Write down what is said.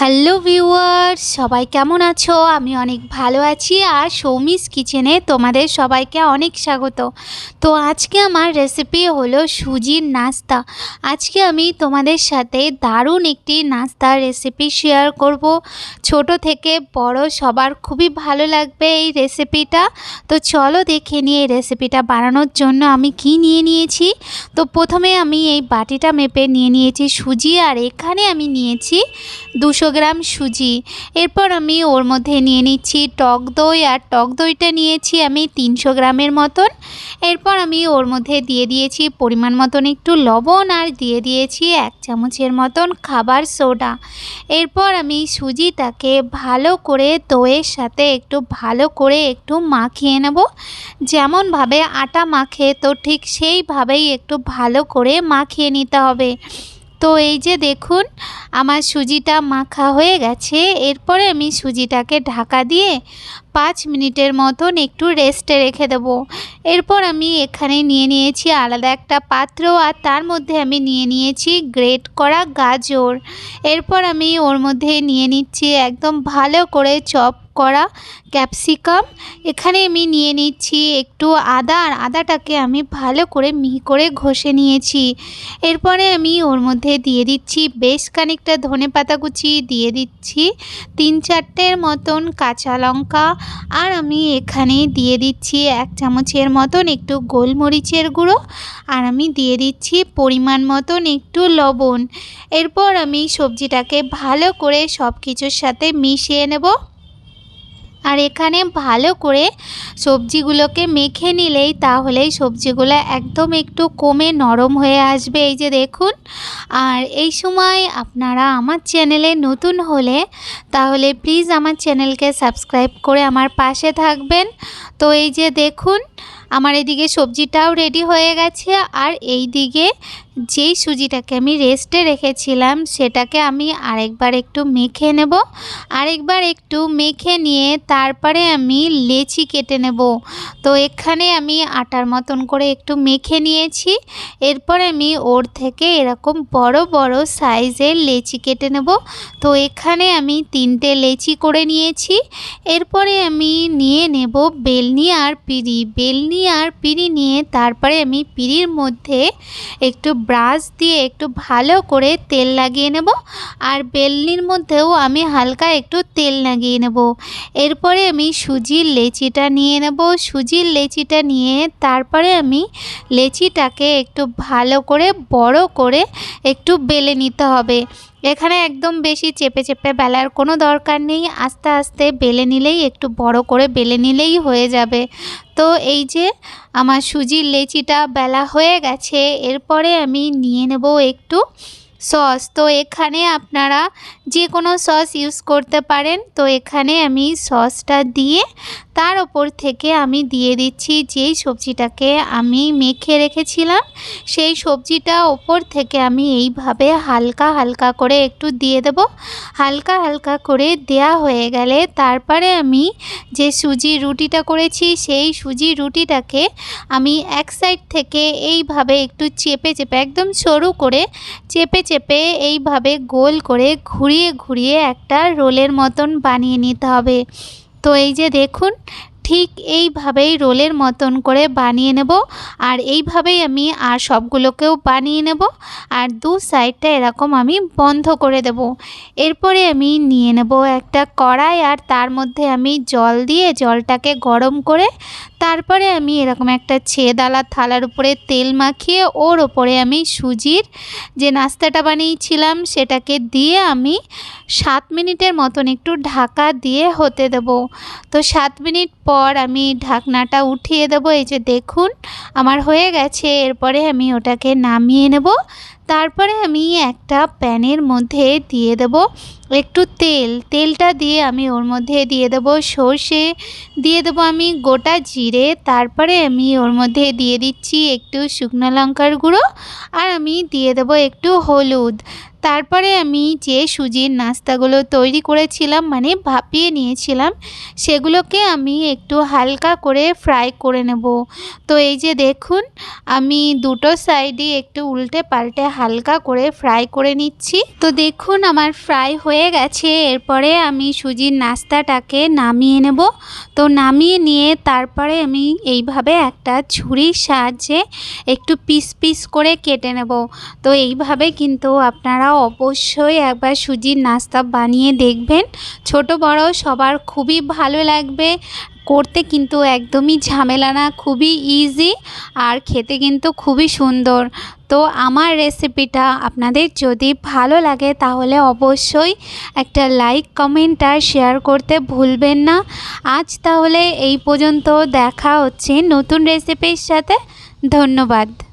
Hello viewers সবাই কেমন আছো? আমি অনেক ভালো আছি আর সৌমিস কিচেনে তোমাদের সবাইকে অনেক স্বাগত। তো আজকে আমার রেসিপি হলো সুজির নাস্তা। আজকে আমি তোমাদের সাথে দারুণ একটি নাস্তার রেসিপি শেয়ার করব। ছোট থেকে বড় সবার খুবই ভালো লাগবে এই রেসিপিটা তো চলো দেখে নিয়ে এই রেসিপিটা বানানোর জন্য আমি কি নিয়ে নিয়েছি। তো প্রথমে আমি এই বাটিটা মেপে নিয়ে নিয়েছি সুজি আর এখানে আমি নিয়েছি দুশো গ্রাম সুজি। এরপর আমি ওর মধ্যে নিয়ে নিচ্ছি টক দই, আর টক দইটা নিয়েছি আমি তিনশো গ্রামের মতন। এরপর আমি ওর মধ্যে দিয়ে দিয়েছি পরিমাণ মতন একটু লবণ, আর দিয়ে দিয়েছি এক চামচের মতন খাবার সোডা। এরপর আমি সুজিটাকে ভালো করে দইয়ের সাথে একটু ভালো করে একটু মাখিয়ে নেব। যেমনভাবে আটা মাখে, তো ঠিক সেইভাবেই একটু ভালো করে মাখিয়ে নিতে হবে। তো এই যে দেখুন আমার সুজিটা মাখা হয়ে গেছে। এরপরে আমি সুজিটাকে ঢাকা দিয়ে পাঁচ মিনিটের মতন একটু রেস্টে রেখে দেব। এরপর আমি এখানে নিয়ে নিয়েছি আলাদা একটা পাত্র আর তার মধ্যে আমি নিয়ে নিয়েছি গ্রেট করা গাজর। এরপর আমি ওর মধ্যে নিয়ে নিচ্ছি একদম ভালো করে চপ করা ক্যাপসিকাম। এখানে আমি নিয়ে নিচ্ছি একটু আদা আর আদাটাকে আমি ভালো করে মিহি করে ঘষে নিয়েছি। এরপরে আমি ওর মধ্যে দিয়ে দিচ্ছি বেশ খানিকটা ধনে পাতা কুচি, দিয়ে দিচ্ছি তিন চারটের মতন কাঁচা লঙ্কা আর আমি এখানে দিয়ে দিচ্ছি এক চামচের মতন একটু গোলমরিচের গুঁড়ো, আর আমি দিয়ে দিচ্ছি পরিমাণ মতন একটু লবণ। এরপর আমি সবজিটাকে ভালো করে সব কিছুর সাথে মিশিয়ে নেব। আর এখানে ভালো করে সবজিগুলোকে মেখে নিলেই তাহলেই সবজিগুলো একদম একটু কমে নরম হয়ে আসবে। এই যে দেখুন, আর এই সময় আপনারা আমার চ্যানেলে নতুন হলে তাহলে প্লিজ আমার চ্যানেলকে সাবস্ক্রাইব করে আমার পাশে থাকবেন। তো এই যে দেখুন আমার এদিকে সবজিটাও রেডি হয়ে গেছে আর এই দিকে যেই সুজিটাকে আমি রেস্টে রেখেছিলাম সেটাকে আমি আরেকবার একটু মেখে নেব। আরেকবার একটু মেখে নিয়ে তারপরে আমি লেচি কেটে নেব। তো এখানে আমি আটার মতন করে একটু মেখে নিয়েছি। এরপরে আমি ওর থেকে এরকম বড় বড় সাইজের লেচি কেটে নেব। তো এখানে আমি তিনটে লেচি করে নিয়েছি। এরপরে আমি নিয়ে নেব বেলনি আর পিড়ি। বেলনি আর পিড়ি নিয়ে তারপরে আমি পিড়ির মধ্যে একটু ব্রাশ দিয়ে একটু ভালো করে তেল লাগিয়ে নেব আর বেলনির মধ্যেও আমি হালকা একটু তেল লাগিয়ে নেব। এরপরে আমি সুজির লেচিটা নিয়ে নেব। সুজির লেচিটা নিয়ে তারপরে আমি লেচিটাকে একটু ভালো করে, বড় করে একটু বেলে নিতে হবে। এখানে একদম বেশি চেপে চেপে বেলার কোনো দরকার নেই। আস্তে আস্তে বেলে নিলেই, একটু বড় করে বেলে নিলেই হয়ে যাবে। তো এই যে আমার সুজির লেচিটা বেলা হয়ে গেছে, এরপরে আমি নিয়ে নেব একটু সস। তো এখানে আপনারা যে কোনো সস ইউজ করতে পারেন। তো এখানে আমি সসটা দিয়ে তার ওপর থেকে আমি দিয়ে দিচ্ছি যেই সবজিটাকে আমি মেখে রেখেছিলাম। সেই সবজিটা ওপর থেকে আমি এইভাবে হালকা হালকা করে একটু দিয়ে দেব। হালকা হালকা করে দেয়া হয়ে গেলে তারপরে আমি যে সুজি রুটিটা করেছি সেই সুজি রুটিটাকে আমি এক সাইড থেকে এইভাবে একটু চেপে চেপে, একদম সরু করে চেপে চেপে এইভাবে গোল করে ঘুরিয়ে ঘুরিয়ে একটা রোলের মতন বানিয়ে নিতে হবে। তো এই যে দেখুন ঠিক এইভাবেই রোলের মতন করে বানিয়ে নেব। আর এইভাবেই আমি আর সবগুলোকেও বানিয়ে নেব। আর দু সাইডটা এরকম আমি বন্ধ করে দেব। এরপরে আমি নিয়ে নেব একটা কড়াই আর তার মধ্যে আমি জল দিয়ে জলটাকে গরম করে তারপরে আমি এরকম একটা ছেদালা থালার উপরে তেল মাখিয়ে ওর ওপরে আমি সুজির যে নাস্তাটা বানিয়েছিলাম সেটাকে দিয়ে আমি সাত মিনিটের মতন একটু ঢাকা দিয়ে হতে দেব। তো সাত মিনিট পর আমি ঢাকনাটা উঠিয়ে দেব। এই যে দেখুন, আমার হয়ে গেছে। এরপরে আমি ওটাকে নামিয়ে নেব। তারপরে আমি একটা প্যানের মধ্যে দিয়ে দেব একটু তেল। তেলটা দিয়ে আমি ওর মধ্যে দিয়ে দেব সর্ষে। দিয়ে দেবো আমি গোটা জিরে। তারপরে আমি ওর মধ্যে দিয়ে দিচ্ছি একটু শুকনো লঙ্কার গুঁড়ো। আর আমি দিয়ে দেবো একটু হলুদ। তারপরে আমি যে সুজির নাস্তাগুলো তৈরি করেছিলাম মানে ভাপিয়ে নিয়েছিলাম, সেগুলোকে আমি একটু হালকা করে ফ্রাই করে নেব। তো এই যে দেখুন, আমি দুটো সাইডই একটু উল্টে পাল্টে হালকা করে ফ্রাই করে নিচ্ছি। তো দেখুন, আমার ফ্রাই হয়ে গেছে। এরপরে আমি সুজির নাস্তাটাকে নামিয়ে নেব। তো নামিয়ে নিয়ে তারপরে আমি এইভাবে একটা ছুরির সাহায্যে একটু পিস পিস করে কেটে নেব। তো এইভাবে কিন্তু আপনারা অবশ্যই একবার সুজির নাস্তা বানিয়ে দেখবেন। ছোট, বড় সবার খুবই ভালো লাগবে। করতে কিন্তু একদমই ঝামেলা না, খুবই ইজি আর খেতে কিন্তু খুবই সুন্দর। তো আমার রেসিপিটা আপনাদের যদি ভালো লাগে তাহলে অবশ্যই একটা লাইক কমেন্ট আর শেয়ার করতে ভুলবেন না। আজ তাহলে এই পর্যন্ত দেখা হচ্ছে নতুন রেসিপির সাথে। ধন্যবাদ।